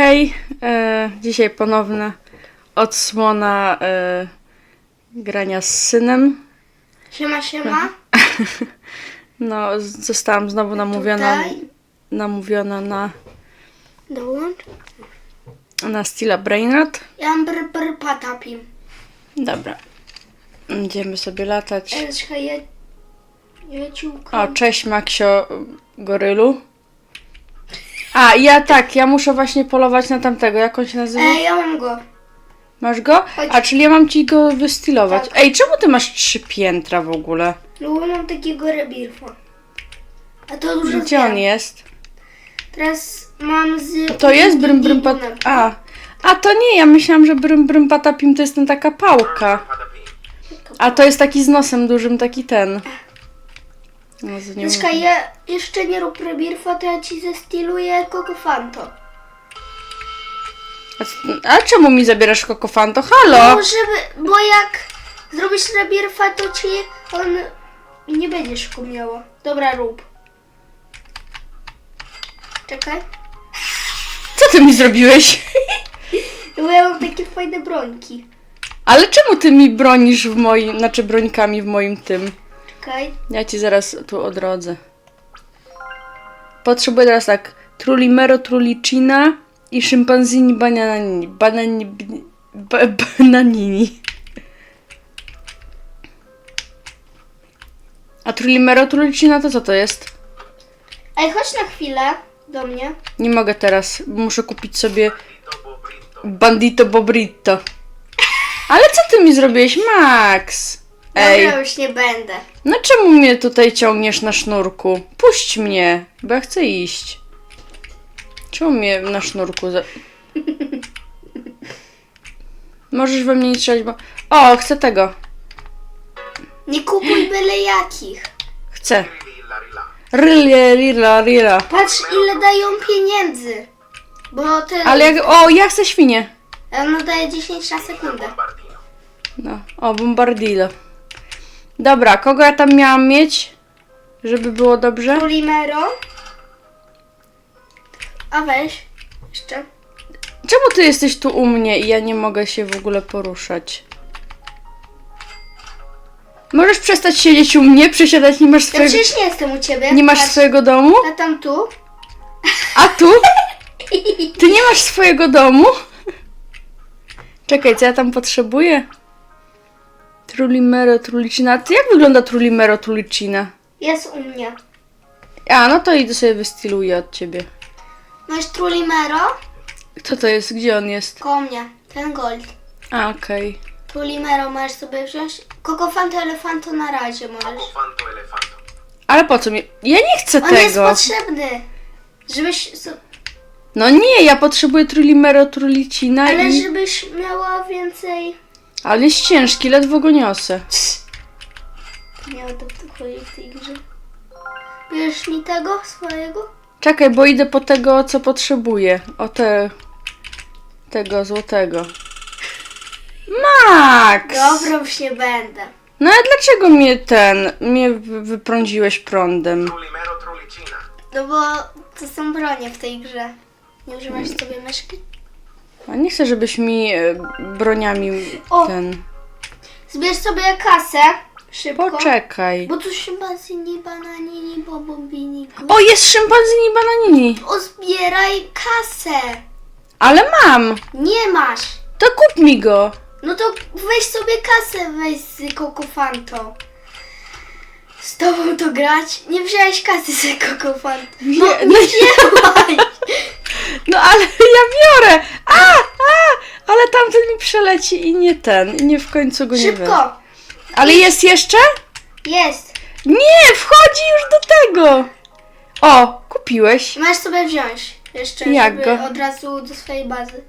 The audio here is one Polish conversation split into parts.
Hej, e, dzisiaj ponowna odsłona e, grania z synem. Siema, siema. No, z- zostałam znowu namówiona, Tutaj. namówiona na, Dołącz. na Stila Brainrot. Ja mam br br patapim. Dobra, będziemy sobie latać. Elżka je... Jeciułka. O, cześć Maksio Gorylu. A, ja tak, ja muszę właśnie polować na tamtego, jak on się nazywa? Ej, ja mam go. Masz go? A, czyli ja mam ci go wystylować. Tak. Ej, czemu ty masz trzy piętra w ogóle? No bo mam takiego rebirfa. A to dużo Gdzie on jest? Teraz mam z... To jest brym brym pat... A. A to nie, ja myślałam, że brym brym patapim to jest ten taka pałka. A to jest taki z nosem dużym, taki ten. No, z- mówię. ja jeszcze nie rób rebirfa, to ja ci zestiluję Cocofanto. a, a czemu mi zabierasz kokofanto? Halo! No, żeby... Bo jak zrobisz rebirfa, to ci on nie będzie szkół miało. Dobra, rób. Czekaj. Co ty mi zrobiłeś? No Bo ja mam takie fajne brońki. Ale czemu ty mi bronisz w moim, znaczy brońkami w moim tym? Ja ci zaraz tu odrodzę. Potrzebuję teraz tak. Trulimero, trulicina i szympanzini bananini. Banani... Ba, bananini. A trulimero, trulicina to co to jest? Ej, chodź na chwilę do mnie. Nie mogę teraz. Muszę kupić sobie bandito bobrito. Ale co ty mi zrobiłeś, Max? Ej. Dobra, już nie będę. No czemu mnie tutaj ciągniesz na sznurku? Puść mnie, bo ja chcę iść. Czemu mnie na sznurku za... Możesz we mnie nie strzelać, bo... O, chcę tego. Nie kupuj byle jakich. Chcę. Rylie, rila, rila. Patrz ile dają pieniędzy. Bo te... Ale jak... O, ja chcę świnię. Ona daje 10 na sekundę. No, o, bombardilo. Dobra, kogo ja tam miałam mieć? Żeby było dobrze? Polimero. A weź. Jeszcze. Czemu ty jesteś tu u mnie i ja nie mogę się w ogóle poruszać? Możesz przestać siedzieć u mnie, przesiadać, nie masz Ja swojego... przecież nie jestem u ciebie. Nie masz Patrz, swojego domu? Ja tam tu. A tu? Ty nie masz swojego domu? Czekaj, co ja tam potrzebuję? Trulimero, trulicina. Ty jak wygląda Trulimero, trulicina? Jest u mnie. A, no to idę sobie wystyluję od ciebie. Masz Trulimero? Kto to jest? Gdzie on jest? Koło mnie. Ten gold. A, okej. Trulimero możesz sobie wziąć. Kokofanto elefanto na razie możesz. Fanto elefanto. Ale po co mi... Ja nie chcę On jest tego. potrzebny. Żebyś... so- No nie, ja potrzebuję Trulimero, trulicina Ale i... żebyś miała więcej... Ale jest ciężki, ledwo go niosę. Nie o to tu chodzi w tej grze. Bierzesz mi tego swojego? Czekaj, bo idę po tego, co potrzebuję. O te... Tego złotego. Max! Dobra, już nie będę. No ale dlaczego mnie ten... Mnie wy- wyprądziłeś prądem? Trulimero trulicina. No bo to są bronie w tej grze. Nie używasz sobie myszki? A nie chcę, żebyś mi e, broniami O! ten... Zbierz sobie kasę. Szybko. Poczekaj. Bo tu szympansini, bananini, bobombini. O, jest szympanzini bananini! O, zbieraj kasę. Ale mam! Nie masz. To kup mi go! No to weź sobie kasę, weź z Kokofanto. Z tobą to grać? Nie wziąłeś kasy z Kokofanto. No, Nie, nie no wzięłaś. No ale ja biorę! A! A! Ale tamten mi przeleci i nie ten. I nie w końcu go nie wezmę. Szybko. Ale jest jeszcze? Jest. Nie! Wchodzi już do tego! O! Kupiłeś. Masz sobie wziąć jeszcze, Jak żeby go? od razu do swojej bazy.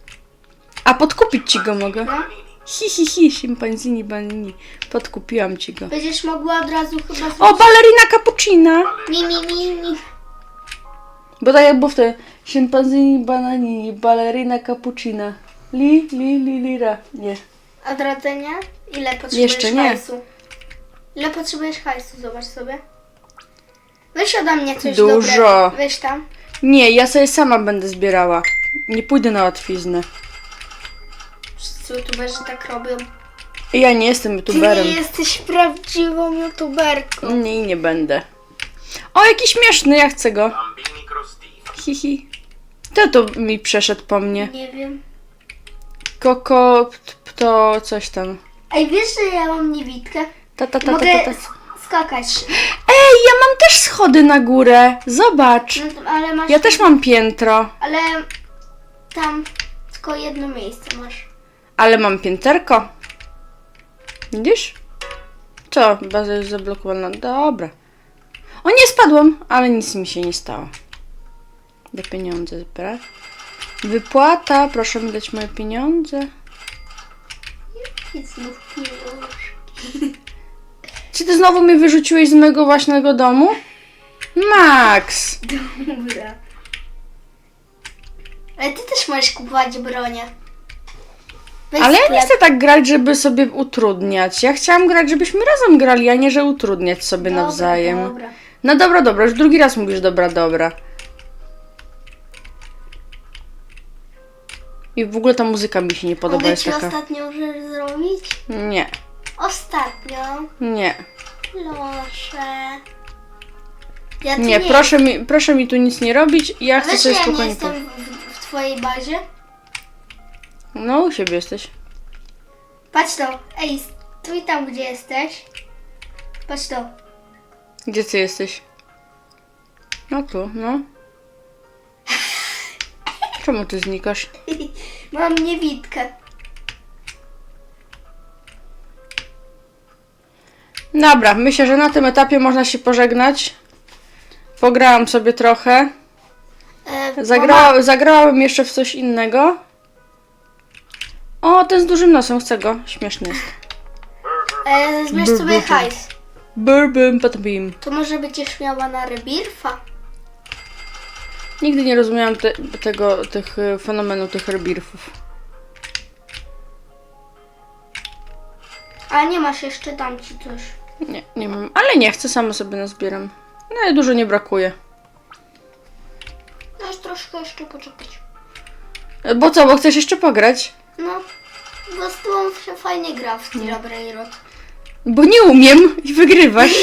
A podkupić ci go mogę. No. Hi hi hi, szympanzini banini. Podkupiłam ci go. Będziesz mogła od razu chyba O, balerina cappuccina! Mi, mi, mi, mi. Bo tak jak wtedy. Szympanzini bananini, balerina cappuccina. Li, li, li, lira. Nie. Odradzenie? Ile potrzebujesz Jeszcze nie. hajsu? Ile potrzebujesz hajsu? Zobacz sobie. Weź ode mnie coś Dużo. dobrego. Weź tam. Nie, ja sobie sama będę zbierała. Nie pójdę na łatwiznę. Wszyscy youtuberzy tak robią. Ja nie jestem Ty youtuberem. nie jesteś prawdziwą youtuberką. Nie, i nie będę. O, jaki śmieszny, ja chcę go. Bambini. Hihi. Kto to mi przeszedł po mnie? Nie wiem. Koko, p- to coś tam. Ej, wiesz, że ja mam niewidkę? Ta, ta, ta, ta, Mogę ta, ta. s- skakać. Ej, ja mam też schody na górę. Zobacz. No, to- ale masz... Ja też mam piętro, Ale tam tylko jedno miejsce masz. ale mam pięterko. Widzisz? Co? Baza jest zablokowana. Dobra. O nie, spadłam, ale nic mi się nie stało. Te pieniądze zbierać. Wypłata, proszę mi dać moje pieniądze. I znów pieniążki. Czy ty znowu mnie wyrzuciłeś z mojego własnego domu? Max! Dobra. Ale ty też możesz kupować bronię. Weź Ale ja nie chcę tak grać, żeby sobie utrudniać. Ja chciałam grać, żebyśmy razem grali, a nie, że utrudniać sobie Dobra, nawzajem. Dobra. No dobra, dobra, już drugi raz mówisz dobra, dobra. I w ogóle ta muzyka mi się nie podoba, Mogę jest ci taka... ostatnią rzecz zrobić? Nie, Ostatnią. nie, Proszę. Ja tu nie, proszę mi, proszę mi tu nic nie robić, ja chcę Wiesz, sobie ja nie spokojnie... jestem w, w twojej bazie? No, u siebie jesteś. Patrz to. Ej, stój tam, gdzie jesteś. Patrz to. Gdzie ty jesteś? No tu, no. Czemu ty znikasz? Mam niewidkę. Dobra, myślę, że na tym etapie można się pożegnać. Pograłam sobie trochę. E, Zagrała, zagrałabym jeszcze w coś innego. O, ten z dużym nosem, chcę go. Śmieszny jest. e, zbierz sobie hajs. Burbum patbim. To może będziesz miała na rebirfa? Nigdy nie rozumiałam te, tego, tych y, fenomenu, tych rebirfów. A nie masz jeszcze, dam ci coś. Nie, nie mam. Ale nie chcę, sama sobie nazbieram. No i dużo nie brakuje. Możesz troszkę jeszcze poczekać. E, Bo co, bo chcesz jeszcze pograć? No, bo z tobą się fajnie gra w Tira Brainrot. Bo nie umiem i wygrywasz.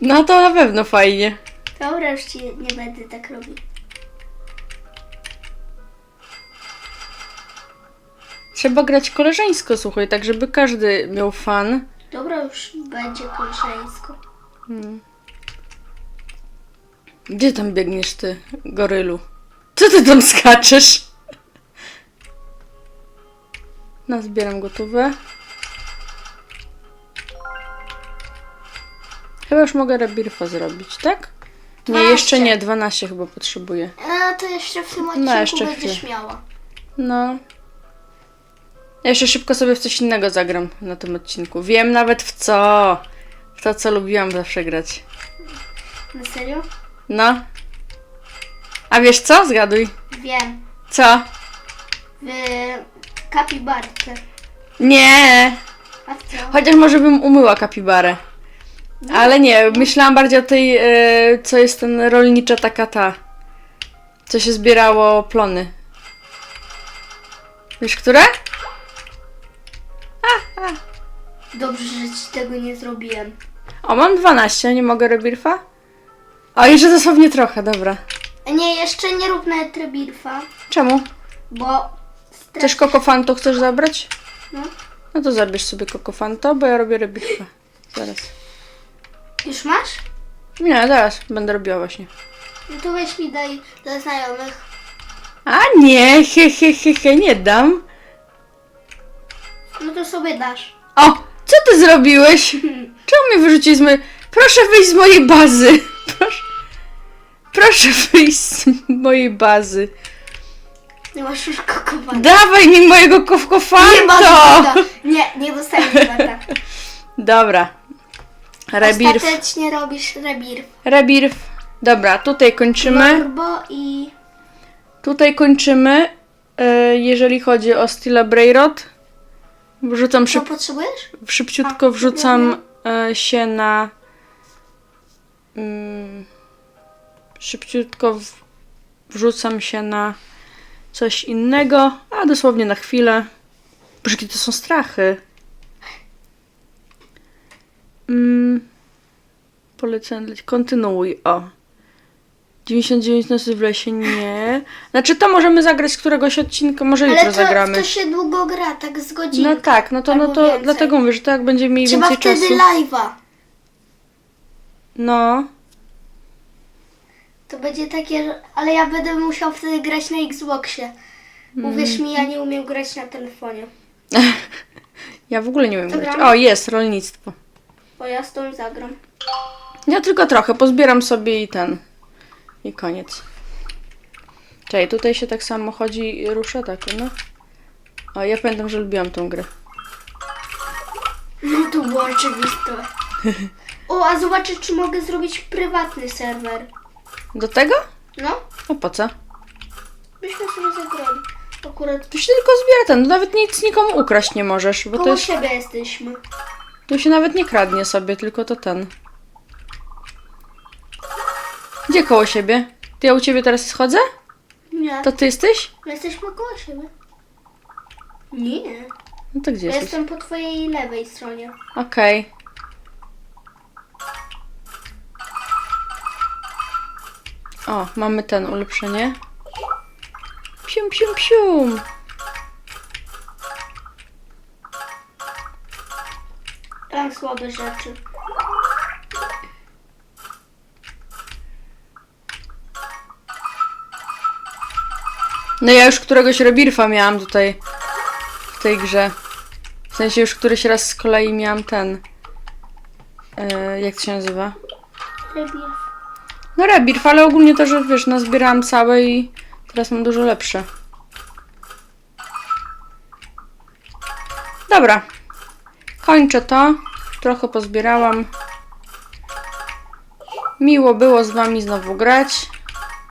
No to na pewno fajnie. Dobra, już ci nie będę tak robił. Trzeba grać koleżeńsko, słuchaj, tak żeby każdy miał fan. Dobra, już będzie koleżeńsko. Gdzie tam biegniesz ty, gorylu? Co ty tam skaczesz? No, zbieram gotowe. Chyba już mogę rebirfa zrobić, tak? Nie, 12. jeszcze nie, 12 chyba potrzebuję. A to jeszcze w tym odcinku jeszcze będziesz chwilę. miała. No. Ja jeszcze szybko sobie w coś innego zagram na tym odcinku. Wiem nawet w co. W to, co lubiłam zawsze grać. Na serio? No. A wiesz co? Zgaduj. Wiem. Co? W kapibarce. Nie. A co? Chociaż może bym umyła kapibarę. Ale nie, myślałam bardziej o tej, e, co jest ten rolnicza taka ta. Co się zbierało plony. Wiesz, które? Dobrze, że ci tego nie zrobiłem. O, mam 12, nie mogę rebirfa? O, jeszcze dosłownie trochę, dobra. Nie, jeszcze nie rób nawet rebirfa, Czemu? bo... stra- Chcesz kokofanto chcesz zabrać? No. No to zabierz sobie kokofanto, bo ja robię rebirfa. Zaraz. Już masz? Nie, zaraz będę robiła właśnie. No to weź mi daj dla znajomych. A nie, he, he, he, he, nie dam. No to sobie dasz. O, co ty zrobiłeś? Czemu mnie wyrzuciłeś z mojej... Proszę wyjść z mojej bazy. Proszę, proszę wyjść z mojej bazy. Nie masz już kokowania. Dawaj mi mojego Nie ma kokofanto. bata. Nie, nie dostaniesz bata. Dobra. Rebirf. Ostatecznie robisz rebirf. Rebirf. Dobra, tutaj kończymy. Morbo i... Tutaj kończymy. E, jeżeli chodzi o Stila Brayrod. Wrzucam Co szyb, potrzebujesz? szybciutko wrzucam e, się na. Mm, szybciutko w, wrzucam się na coś innego, a dosłownie na chwilę. Boże, jakie to są strachy. Mm. Polecam, leć- kontynuuj, o. 99 nocy w lesie, nie. Znaczy to możemy zagrać z któregoś odcinka, może jutro Ale to, zagramy. to się długo gra, tak z godziny. No tak, no to, no to dlatego mówię, że to jak będzie mniej Trzeba więcej wtedy czasu. live'a. No, To będzie takie, że- ale ja będę musiał wtedy grać na Xboxie. Mm. Uwierz mi, ja nie umiem grać na telefonie. ja w ogóle nie To grać. gramy? O, jest, rolnictwo. Bo ja z tą zagram. Ja tylko trochę, pozbieram sobie i ten. I koniec. Czekaj, tutaj się tak samo chodzi i rusza, tak, no. O, ja pamiętam, że lubiłam tą grę. No to było oczywiste. O, a zobaczę, czy mogę zrobić prywatny serwer. Do tego? No, A po co? byśmy sobie zagrali. Akurat Tu się tylko zbiera ten, nawet nic nikomu ukraść nie możesz, bo to koło jest, siebie jesteśmy. Tu się nawet nie kradnie sobie, tylko to ten. Gdzie koło siebie? Ty ja u ciebie teraz schodzę? Nie, To ty jesteś? my jesteśmy koło siebie. Nie, No to gdzie ja jesteś? jestem po twojej lewej stronie. Okej. O, mamy ten ulepszenie. Psium, psium, psium. Tam słabe rzeczy. No ja już któregoś rebirfa miałam tutaj w tej grze. W sensie już któryś raz z kolei miałam ten. e, jak to się nazywa? Rebirth. No rebirf, ale ogólnie to, że wiesz, nazbierałam całe i teraz mam dużo lepsze. Dobra. Kończę to. Trochę pozbierałam. Miło było z wami znowu grać.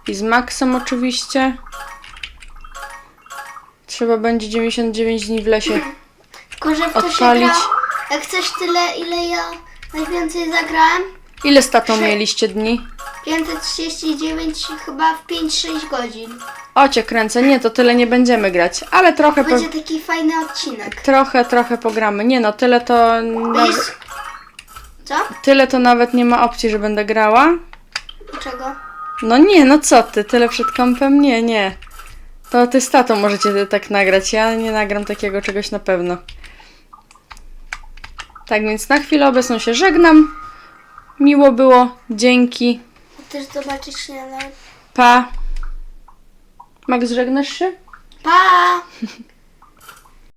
I z Maxem oczywiście. Trzeba będzie 99 dni w lesie. Tylko, że w to się Odpalić. gra, jak chcesz tyle, ile ja najwięcej zagrałem, Ile z tatą mieliście dni? 539 chyba w 5-6 godzin. O, cię kręcę. Nie, to tyle nie będziemy grać. Ale trochę, po, Będzie taki fajny odcinek. trochę, trochę pogramy. Nie no, tyle to... Nawet... Co? Tyle to nawet nie ma opcji, że będę grała. Dlaczego? No nie, no co ty, tyle przed kąpem? Nie, nie. To ty z tatą możecie tak nagrać, ja nie nagram takiego czegoś na pewno. Tak więc na chwilę obecną się żegnam. Miło było, dzięki, Chcesz zobaczyć śniadanie? pa. Max, żegnasz się? Pa!